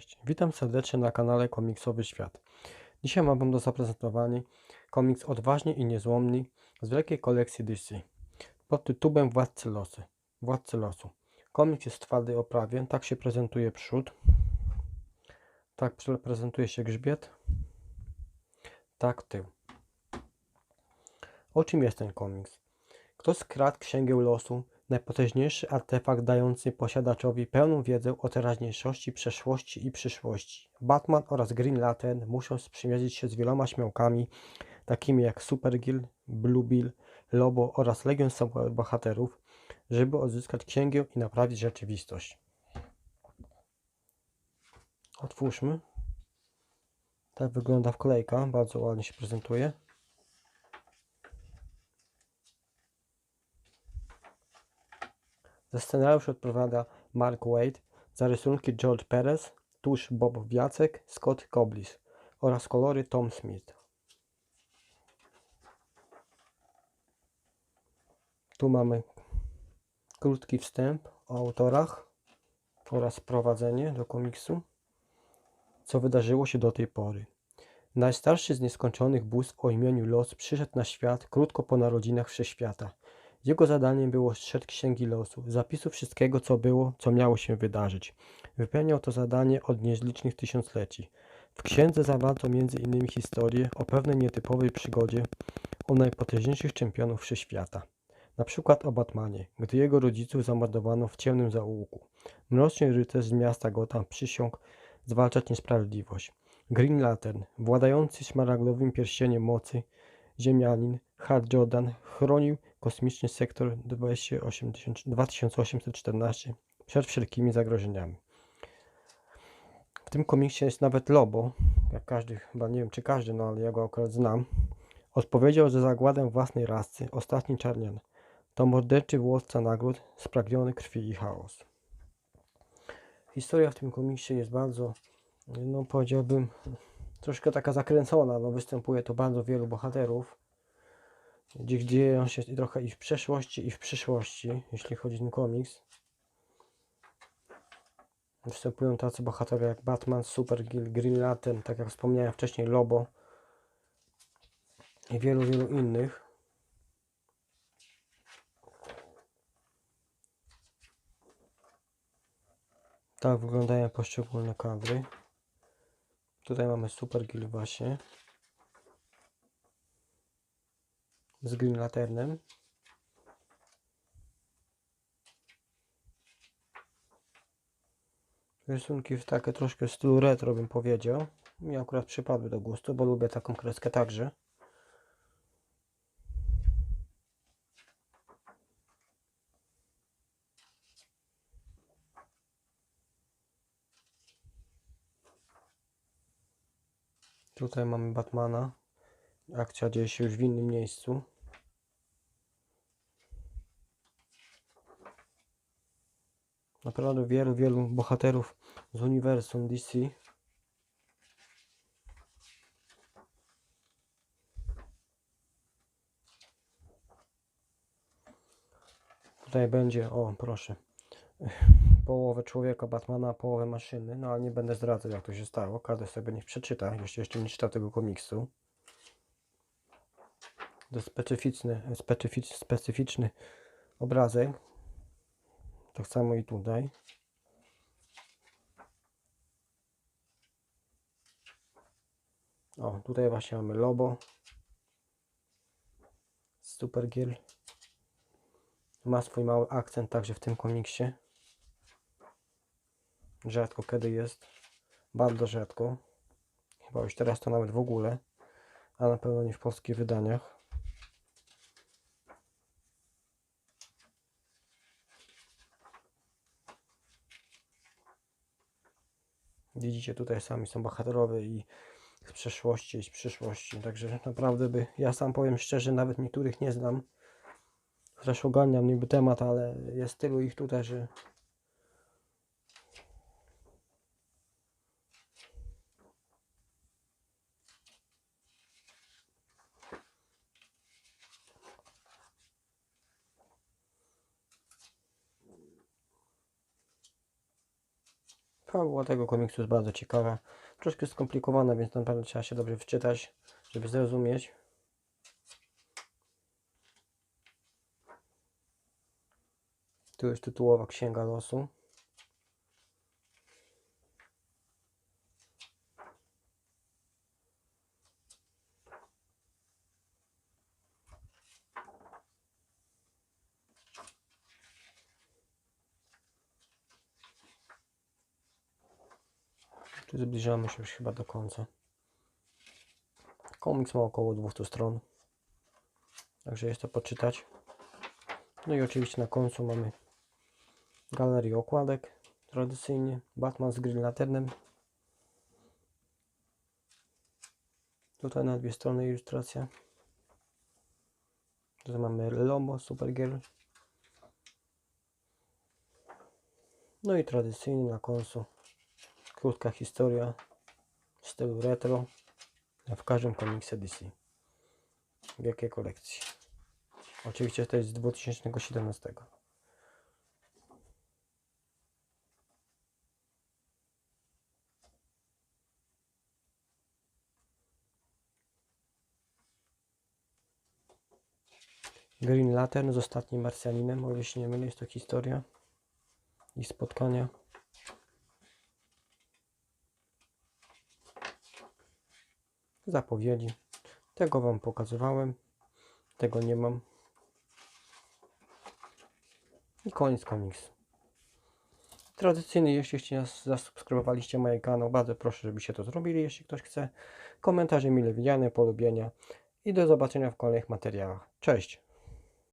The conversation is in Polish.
Cześć, witam serdecznie na kanale Komiksowy Świat. Dzisiaj mam Wam do zaprezentowania komiks Odważni i Niezłomni z wielkiej kolekcji DC pod tytułem Władcy Losy. Władcy Losu. Komiks jest w twardej oprawie, tak się prezentuje przód, tak pre- prezentuje się grzbiet, tak tył. O czym jest ten komiks? Kto skradł księgę losu, najpotężniejszy artefakt dający posiadaczowi pełną wiedzę o teraźniejszości, przeszłości i przyszłości. Batman oraz Green Lantern muszą sprzymierzyć się z wieloma śmiałkami, takimi jak Supergirl, Bluebill, Lobo oraz Legion bohaterów, żeby odzyskać księgę i naprawić rzeczywistość. Otwórzmy. Tak wygląda wklejka, bardzo ładnie się prezentuje. Za scenariusz odpowiada Mark Wade, za rysunki George Perez, tusz Bob Wiacek, Scott Koblis oraz kolory Tom Smith. Tu mamy krótki wstęp o autorach oraz wprowadzenie do komiksu, co wydarzyło się do tej pory. Najstarszy z nieskończonych bóstw o imieniu Los przyszedł na świat krótko po narodzinach Wszechświata. Jego zadaniem było strzec księgi losu, zapisu wszystkiego, co było, co miało się wydarzyć. Wypełniał to zadanie od niezlicznych tysiącleci. W księdze zawarto m.in. historię o pewnej nietypowej przygodzie o najpotężniejszych czempionów wszechświata. Na przykład o Batmanie, gdy jego rodziców zamordowano w ciemnym zaułku. Mroczny rycerz z miasta Gotham przysiągł zwalczać niesprawiedliwość. Green Lantern, władający szmaragdowym pierścieniem mocy, ziemianin, Hal Jordan chronił kosmiczny sektor 28000 2814 przed wszelkimi zagrożeniami. W tym komiksie jest nawet Lobo, jak każdy, chyba nie wiem czy każdy, no ale ja go akurat znam, odpowiedział za zagładę własnej rasy, ostatni czarnian. To morderczy włosca nagród, spragniony krwi i chaos. Historia w tym komiksie jest bardzo, no powiedziałbym, troszkę taka zakręcona, no występuje to bardzo wielu bohaterów, gdzie dzieją się trochę i w przeszłości, i w przyszłości, jeśli chodzi o ten komiks. Występują tacy bohaterowie jak Batman, Supergirl, Green Lantern, tak jak wspomniałem wcześniej, Lobo i wielu, wielu innych. Tak wyglądają poszczególne kadry. Tutaj mamy Supergirl właśnie. Z Green Lanternem. Rysunki w takie troszkę stylu retro bym powiedział. Mi akurat przypadły do gustu, bo lubię taką kreskę także. Tutaj mamy Batmana. Akcja dzieje się już w innym miejscu. Naprawdę wielu, wielu bohaterów z uniwersum DC. Tutaj będzie, o proszę, połowę człowieka Batmana, połowę maszyny, no ale nie będę zdradzał jak to się stało, każdy sobie niech przeczyta, jeśli jeszcze nie czyta tego komiksu. To specyficzny, specyficz, specyficzny obrazek. Tak samo i tutaj. O, tutaj właśnie mamy Lobo. Supergirl. Ma swój mały akcent także w tym komiksie. Rzadko kiedy jest. Bardzo rzadko. Chyba już teraz to nawet w ogóle. A na pewno nie w polskich wydaniach. Widzicie, tutaj sami są bohaterowie i z przeszłości i z przyszłości. Także naprawdę by, ja sam powiem szczerze, nawet niektórych nie znam. Chociaż ogarniam niby temat, ale jest tylu ich tutaj, że Fabuła tego komiksu jest bardzo ciekawa. Troszkę skomplikowana, więc naprawdę trzeba się dobrze wczytać, żeby zrozumieć. Tu jest tytułowa księga losu. Tu zbliżamy się już chyba do końca. Komiks ma około 200 stron. Także jest to poczytać. No i oczywiście na końcu mamy galerię okładek. Tradycyjnie Batman z Green Lanternem. Tutaj na dwie strony ilustracja. Tutaj mamy Lobo, Supergirl. No i tradycyjnie na końcu krótka historia w stylu retro w każdym komiksie DC. W jakiej kolekcji? Oczywiście to jest z 2017. Green Lantern z ostatnim Marsjaninem, o się nie mylę, jest to historia ich spotkania. Zapowiedzi. Tego Wam pokazywałem. Tego nie mam. I koniec komiksu. Tradycyjnie, jeśli nie zasubskrybowaliście mój kanał, bardzo proszę, żebyście to zrobili, jeśli ktoś chce. Komentarze mile widziane, polubienia i do zobaczenia w kolejnych materiałach. Cześć!